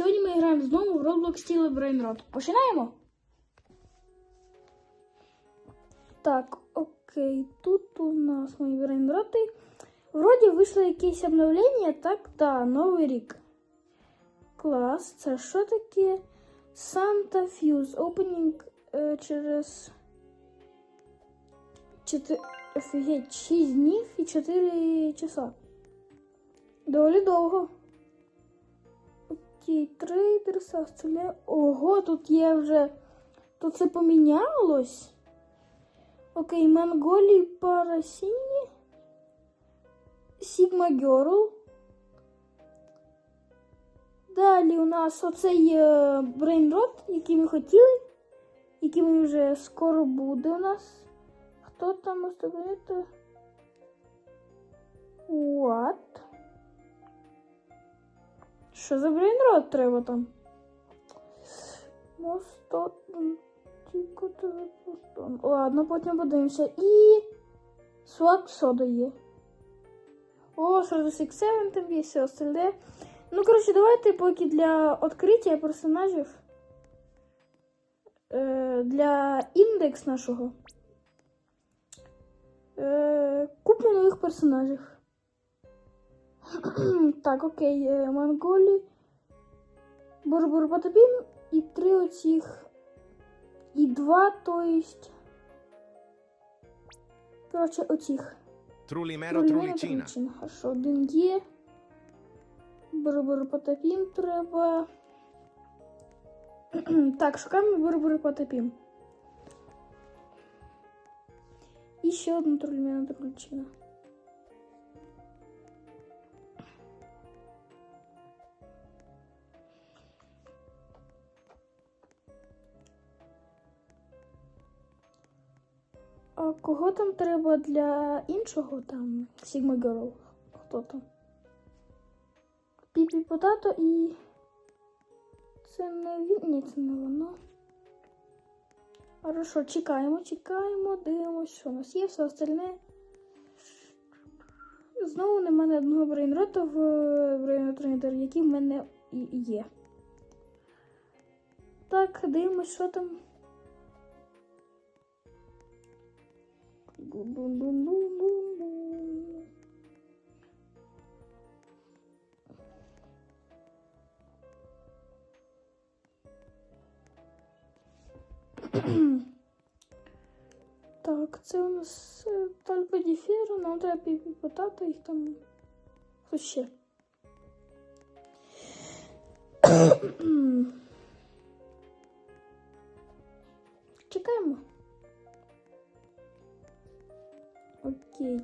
сьогодні ми граємо знову в Roblox Steel Brainrot. Починаємо? Так, окей, тут у нас мої брейнроти. Вроді вийшло якесь обновлення, так, да, новий рік. Клас, це що таке? Santa Fuse. Opening е, через. Чотир... Офігеть, 6 днів і 4 часа. Доволі довго. Окей, трейдер стріляє. Ого, тут є вже. Тут це помінялось. Окей, Монголі Парасіні. Сігма Герл. Далі у нас оцей брейнрот, який ми хотіли, який ми вже скоро буде у нас. Хто там остається? What? Що за брейнрот треба там? Ладно, потім подивимося. І. Свак сода є. О, сразу 6-7 там є, все остальне. Ну, коротше, давайте поки для відкриття персонажів. Е, для індекс нашого. Е, купимо нових персонажів. так, окей, е, Монголі. Бурбур Потапін і три оцих. І два, то есть. Коротше, оцих. Трулімеро Трулічина. Трулічина. Хорошо, один є. Бурбур Потапін треба. так, шукаємо Бурбур Потапін. І ще одну трулімена Трулічина. Кого там треба для іншого там Sigma Girl? Хто там? Піпі Потато і. Це не він. Ні, це не воно. Хорошо, чекаємо, чекаємо, дивимося, що у нас є, все остальне. Знову нема ні одного брейнрота в брейнротрейдер, який в мене є. Так, дивимось, що там. Так, це у нас е, тальпедіфір, нам треба піпіпотати їх там. Ще?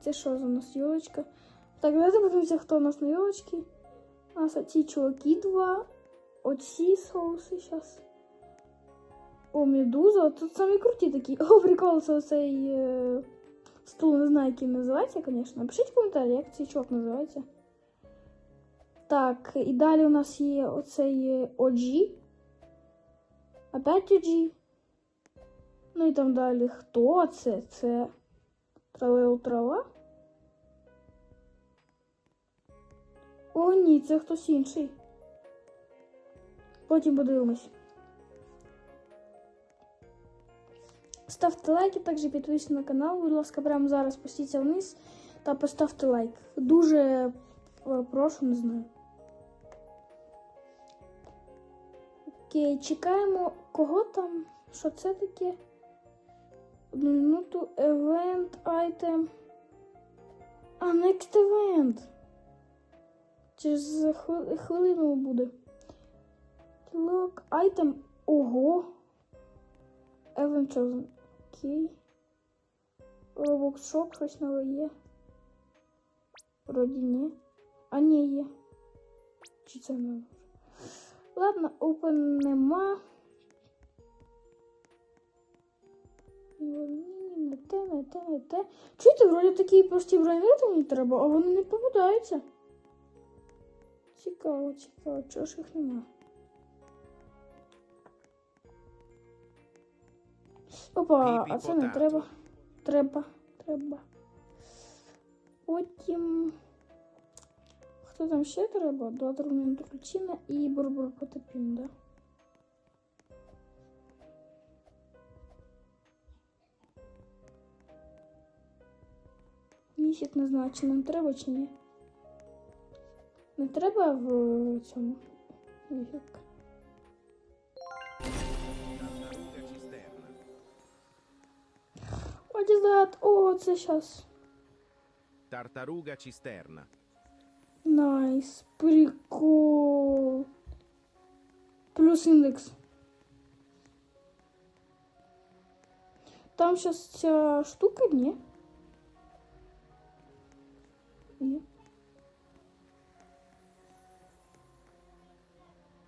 Це що за нас йолочка? Так, давайте подивимося, хто у нас на йолочці. У нас оці чуваки два. Оці соуси зараз. О, медуза. Тут самі круті такі. О, прикол, це оцей е, стул, не знаю, який називається, звісно. Напишіть в коментарі, як цей чувак називається. Так, і далі у нас є оцей е, OG. Опять OG. Ну і там далі хто це? Це. Тралео трава. О, ні, це хтось інший. Потім подивимось. Ставте лайки, також підписуйтесь на канал. Будь ласка, прямо зараз спустіться вниз та поставте лайк. Дуже е, прошу, не знаю. Окей, чекаємо, кого там? Що це таке? Одну минуту. Event item. А, next event. Через хвили- хвилину буде. Look, item. Ого. Event chosen. Окей. Shop, щось нове є. Вроді ні. А ні, є. Чи це не? Ладно, open нема. Ні, не те, не те, не те. Чуєте, вроді такі прості бронети мені треба, а вони не попадаються. Цікаво, цікаво, чого ж їх нема. Опа, а це не треба. Треба, треба. Потім. Хто там ще треба? Два трудні тручина і бурбур потопін, да? Місяць назначено, нам треба чи ні? Не треба в цьому. Tartaruga. Одізат, о, це щас. Tartaruga cisterna. Найс, прикол. Плюс індекс. Там сейчас ця штука, ні? Ні.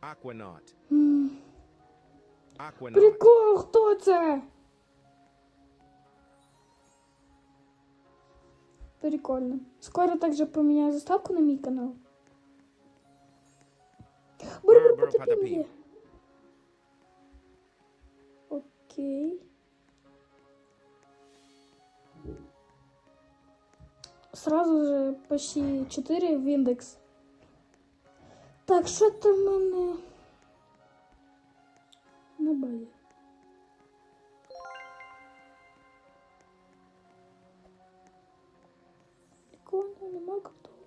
Aquanaut. М, Aquanaut. Прикол, хто це? Прикольно. Скоро также поміняю заставку на мій канал. Бурбур Бурбур потопін потопін. є. Окей. Сразу же почти 4 в індекс. Так, що там в мене? Не бає. Прикольно, нема готово.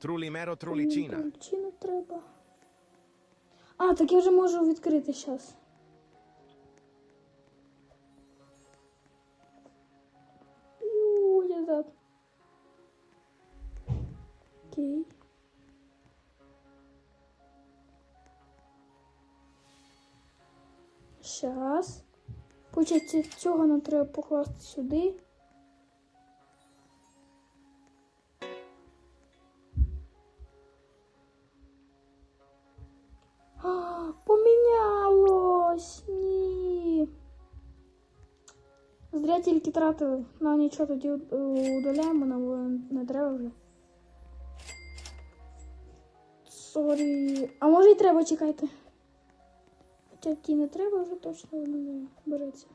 Trulimero Trulicina. Трульчину треба. А, так я вже можу відкрити зараз. Щас. Получається, цього нам треба покласти сюди. А, помінялось. Ні. Зря тільки тратили. Ну нічого тоді удаляємо, нам не треба вже. Сорі. А може й треба чекайте. Хоча ті не треба вже точно воно береться.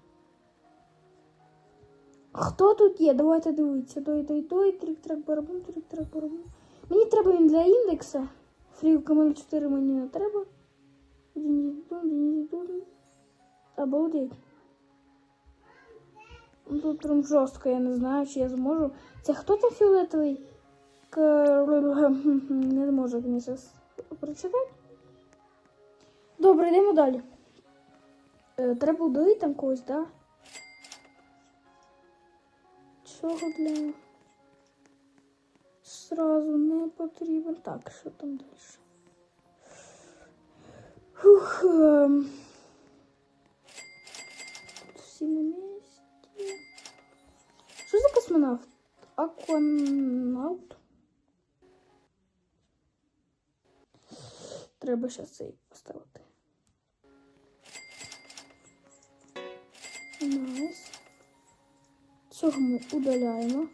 Хто тут є? Давайте дивитися. Той, той, той, трик-трак барабум, трик-трак барабум. Мені треба він для індекса. Фрівка мене 4 мені не треба. Обалдеть. Ну, Тут прям жорстко, я не знаю, чи я зможу. Це хто там фіолетовий? Не зможу мені зараз прочитати. Добре, йдемо далі. Е, треба удалити там когось, да? Чого для... Сразу не потрібен. Так, що там далі? Фух. ем. Тут всі на місці. Що за космонавт? Акванаут? Треба ще цей поставити. Найс. Цього ми удаляємо.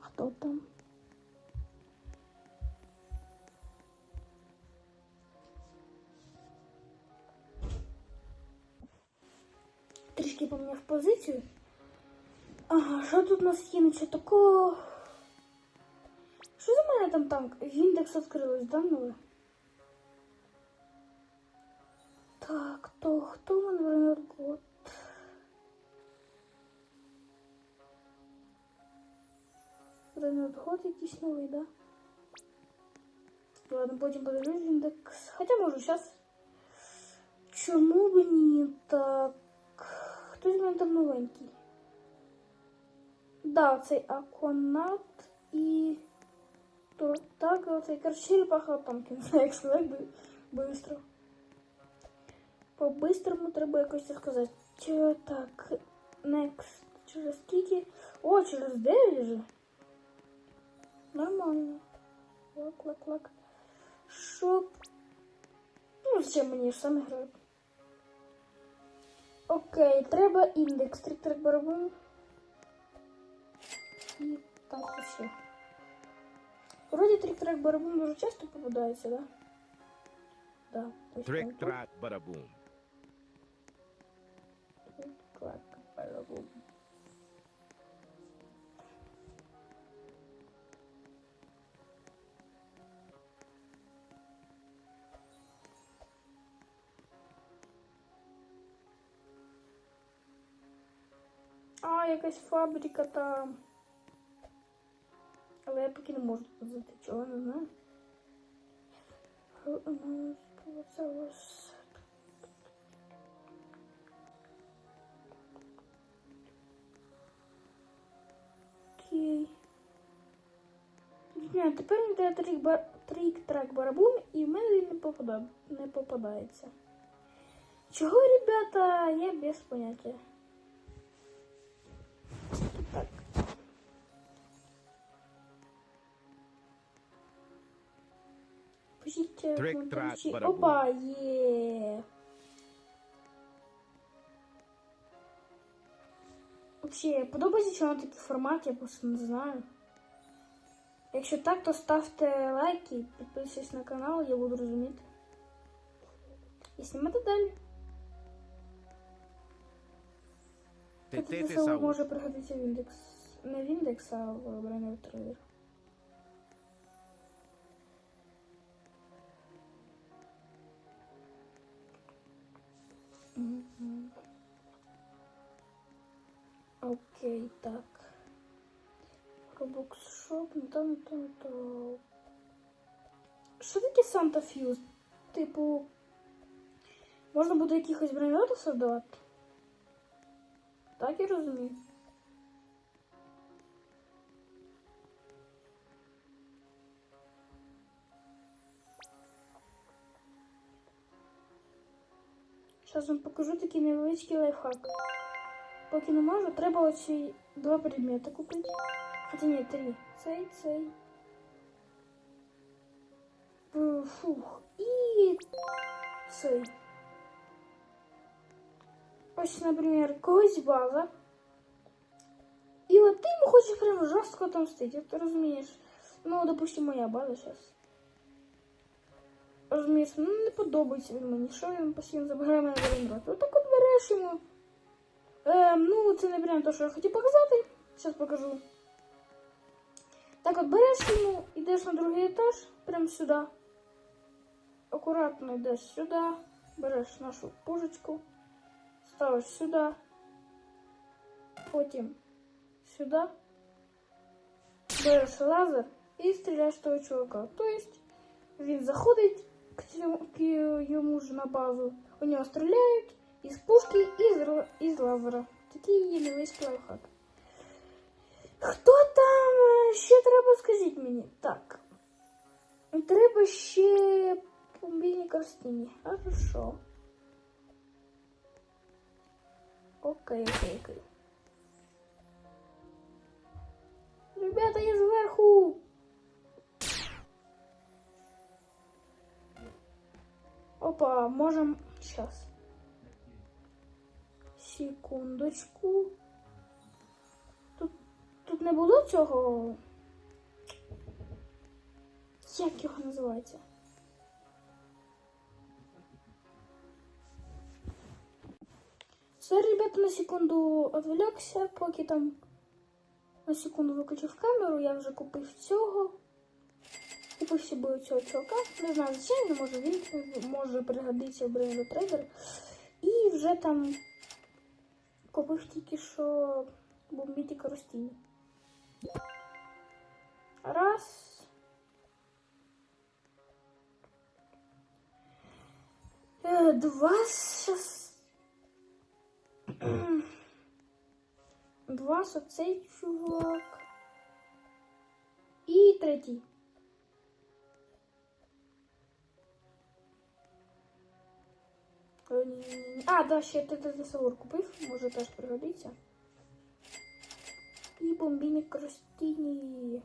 Хто там? Трішки поміняв позицію. Ага, що тут у нас є нічого такого? Що за мене там танк? Індекс відкрилось, да, нове? Так, то хто в мене время год? Время год якийсь новий, да? Ладно, потім подивлюсь індекс. Хоча можу зараз. Чому б ні? Так. Хтось в мене там новенький. Да, цей Аконат і. То так, оцей короче, черепаха там кінця, як быстро. По-бистрому треба якось це сказати. Чи так, next. Через скільки? О, через 9 же. Нормально. Лак, лак, лак. Щоб. Ну, ще мені ж саме. Окей, треба індекс. Трик трик барабун. І там хто ще. Вроді трик трек барабун дуже часто попадається, да? Да, bada boom. Трик-трак, бада-бум. А, якась фабрика там. Я поки не можу тут зайти, чого не знаю. Ось. Окей. Ні, тепер мені треба трик, бар... трик трак барабум, і в мене він не, попада... не попадається. Чого, ребята, я без поняття. Пишіть в Трик, коментарі. трак, барабум. Опа, є. Взагалі, подобається, що воно такий формат, я просто не знаю. Якщо так, то ставте лайки, підписуйтесь на канал, я буду розуміти. І знімати далі. Tetete це Saúl. може пригодитися в індекс. Не в індекс, а в Brainer Trader. Окей, так. Roblox Shop, там, не то. Що таке Санта Фьюз? Типу, можна буде якихось броньотів создавати? Так я розумію. Зараз вам покажу такий невеличкий лайфхак. Поки не можу, треба оці два предмети купити. Хоча ні, три. Цей, цей. Е, Фух. І цей. Ось, наприклад, когось база. І от ти йому хочеш прям жорстко отомстити, ти розумієш? Ну, допустим, моя база зараз. Розумієш, ну не подобається він мені, що він постійно забирає мене за рот. Отак от береш йому. Е, ну, це не прям те, що я хотів показати. Зараз покажу. Так от береш йому, йдеш на другий етаж, прямо сюди. Акуратно йдеш сюди, береш нашу пушечку, ставиш сюди, потім сюди, береш лазер і стріляєш того чувака. Тобто він заходить к цьому- к йому ж на базу, у нього стріляють із пушки і з, ро- і з лазера. Такий є невеличкий лайфхак. Хто там е, ще треба скажіть мені? Так. Треба ще помбійні картині. Хорошо. Окей, окей, окей. Ребята, я зверху. Опа, можем сейчас. Секундочку. Тут, тут не було цього. Як його називається? Все, ребята, на секунду отвлекся, поки там на секунду виключив камеру, я вже купив цього. Купив собі цього чувака. Не знаю зачем, але може він може пригодитися в Brain Trader. І вже там купив тільки що бомбітіка ростіння. Раз. Е, Два щас. Два що цей чувак. І третій. А, да, ще ТТ-тесаур купив, може теж пригодиться. І бомбійник Кростіні.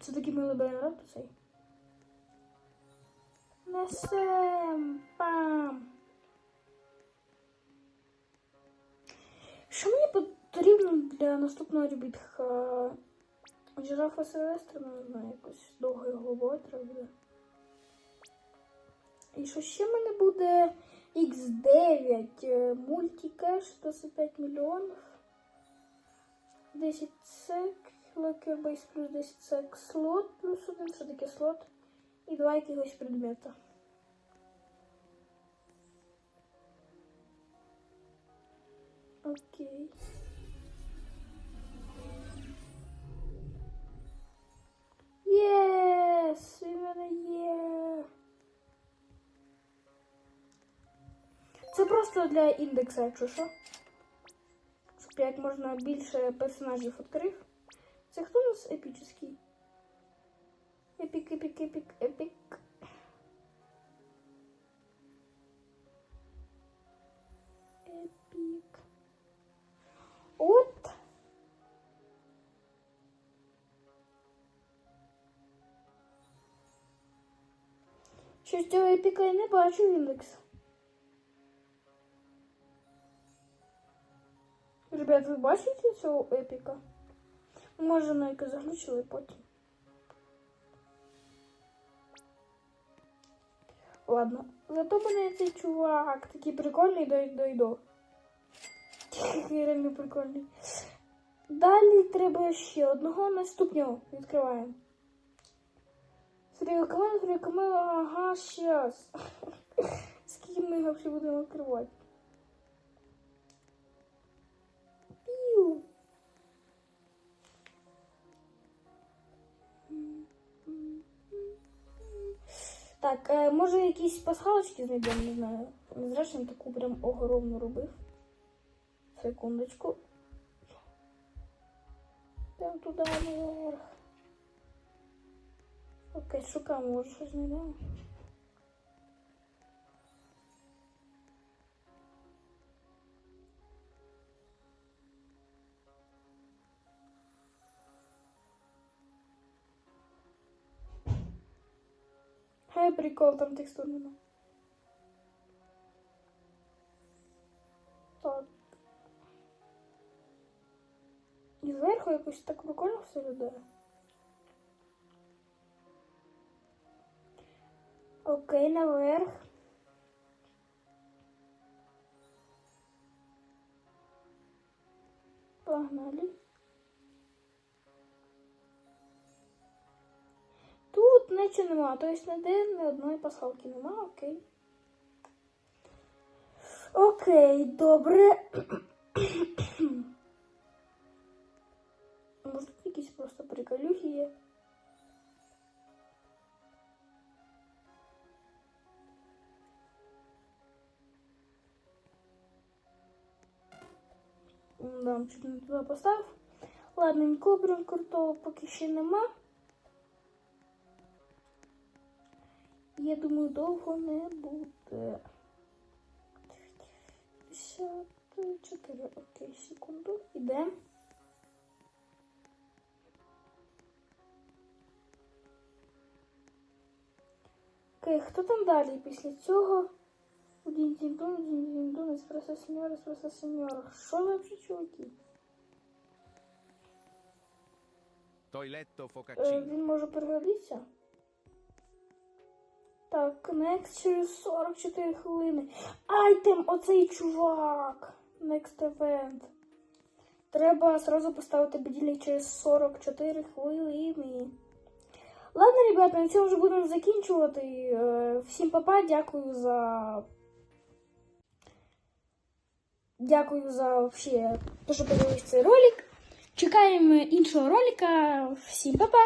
Це такий милий брейнрот цей. Несем. Пам. Що мені потрібно для наступного ребітха? Жирафа Сильвестра, ну, не знаю, якось довгою головою треба буде. І що ще в мене буде X9 е, мультикеш 25 мільйонів. 10 сек, Base плюс 10 сек, слот плюс один, що таке слот, і два якихось предмета. Окей. Єс! Він мене є. Це просто для індекса, якщо що. Щоб як можна більше персонажів відкрив. Це хто у нас епічний? Епік, епік, епік, епік. Епік. От. Щось цього епіка я не бачу індекс. Ребят, ви бачите цього епіка? Може, на яке заглючили потім. Ладно. Зато мене цей чувак такий прикольний дой дойдо. Такий реально прикольний. Далі треба ще одного наступного. Відкриваємо. Сріга команда, ага, щас. Скільки ми його будемо відкривати? Так, е, може якісь пасхалочки знайдемо, не знаю. Він таку прям огромну робив. Секундочку. Прям туди наверх. Окей, шукаємо, може щось знайдемо. Прикол, там текстур нема. Так. І зверху якось так прикольно все виглядає. Окей, наверх. Погнали. Нічого нема, тобто ніде ні одної пасхалки нема, окей. Окей, добре. Може тут якісь просто приколюхи є. Да, чуть не туди поставив. Ладненько, крутого поки ще нема. Я думаю, довго не буде. 54, окей, секунду. Ідемо. Окей, хто там далі після цього? Дін-дін-дун, дін-дін-дун, еспресо сеньор, еспресо сеньор. Що взагалі чуваки? Е, він може перегодитися? Так, next через 44 хвилини. Айтем, оцей чувак. Next event. Треба сразу поставити будильник через 44 хвилини. Ладно, ребята, на цьому вже будемо закінчувати. Е, Всім папа, дякую за. Дякую за вообще, те, що подивились цей ролик. Чекаємо іншого ролика. Всім папа!